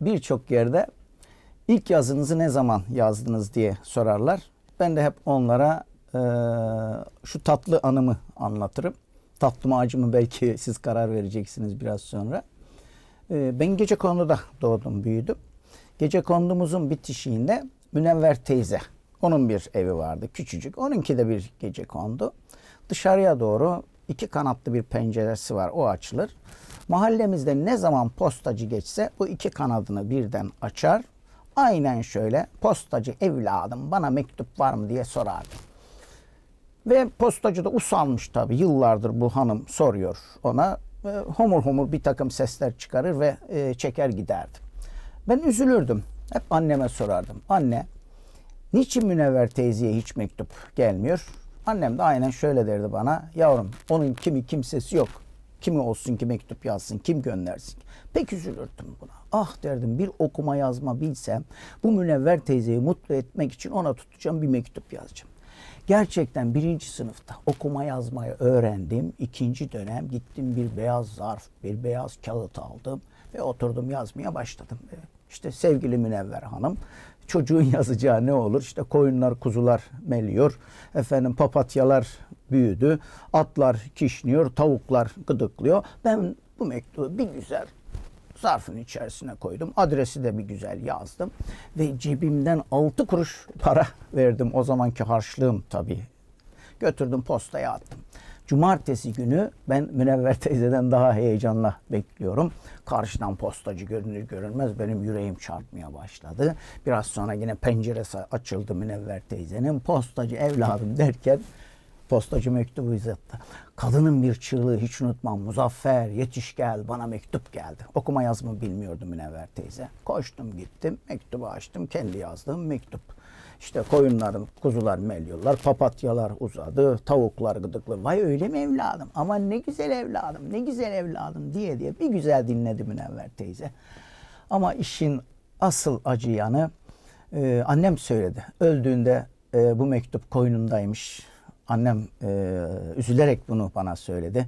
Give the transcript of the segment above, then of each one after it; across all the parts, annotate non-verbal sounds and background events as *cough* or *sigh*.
birçok yerde ilk yazınızı ne zaman yazdınız diye sorarlar. Ben de hep onlara e, şu tatlı anımı anlatırım. Tatlı mı acı mı belki *laughs* siz karar vereceksiniz biraz sonra. E, ben gece konuda doğdum, büyüdüm. Gece kondumuzun bitişiğinde Münevver teyze, onun bir evi vardı küçücük. Onunki de bir gece kondu. Dışarıya doğru iki kanatlı bir penceresi var, o açılır. Mahallemizde ne zaman postacı geçse bu iki kanadını birden açar. Aynen şöyle postacı evladım bana mektup var mı diye sorardı. Ve postacı da usanmış tabii. Yıllardır bu hanım soruyor ona. E, homur homur bir takım sesler çıkarır ve e, çeker giderdi. Ben üzülürdüm. Hep anneme sorardım. Anne niçin Münevver teyzeye hiç mektup gelmiyor? Annem de aynen şöyle derdi bana. Yavrum onun kimi kimsesi yok. Kimi olsun ki mektup yazsın, kim göndersin. Pek üzülürdüm buna. Ah derdim bir okuma yazma bilsem bu Münevver teyzeyi mutlu etmek için ona tutacağım bir mektup yazacağım. Gerçekten birinci sınıfta okuma yazmayı öğrendim. İkinci dönem gittim bir beyaz zarf, bir beyaz kağıt aldım ve oturdum yazmaya başladım. E, İşte sevgili Münevver Hanım, çocuğun *laughs* yazacağı ne olur? İşte koyunlar, kuzular meliyor, efendim papatyalar büyüdü, atlar kişniyor, tavuklar gıdıklıyor. Ben bu mektubu bir güzel zarfın içerisine koydum. Adresi de bir güzel yazdım. Ve cebimden 6 kuruş para verdim. O zamanki harçlığım tabii. Götürdüm postaya attım. Cumartesi günü ben Münevver teyzeden daha heyecanla bekliyorum. Karşıdan postacı görünür görünmez benim yüreğim çarpmaya başladı. Biraz sonra yine penceresi açıldı Münevver teyzenin. Postacı evladım derken Postacı mektubu uzattı. Kadının bir çığlığı hiç unutmam. Muzaffer yetiş gel bana mektup geldi. Okuma yazma bilmiyordum Münevver teyze. Koştum gittim mektubu açtım. Kendi yazdığım mektup. İşte koyunların kuzular meliyorlar. Papatyalar uzadı. Tavuklar gıdıklı. Vay öyle mi evladım? Ama ne güzel evladım. Ne güzel evladım diye diye bir güzel dinledi Münevver teyze. Ama işin asıl acı yanı e, annem söyledi. Öldüğünde e, bu mektup koynundaymış. Annem e, üzülerek bunu bana söyledi.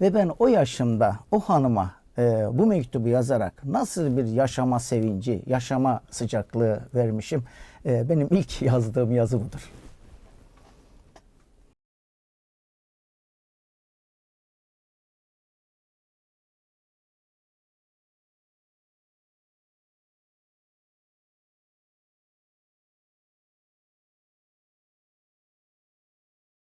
Ve ben o yaşımda o hanıma e, bu mektubu yazarak nasıl bir yaşama sevinci, yaşama sıcaklığı vermişim. E, benim ilk *laughs* yazdığım yazı budur.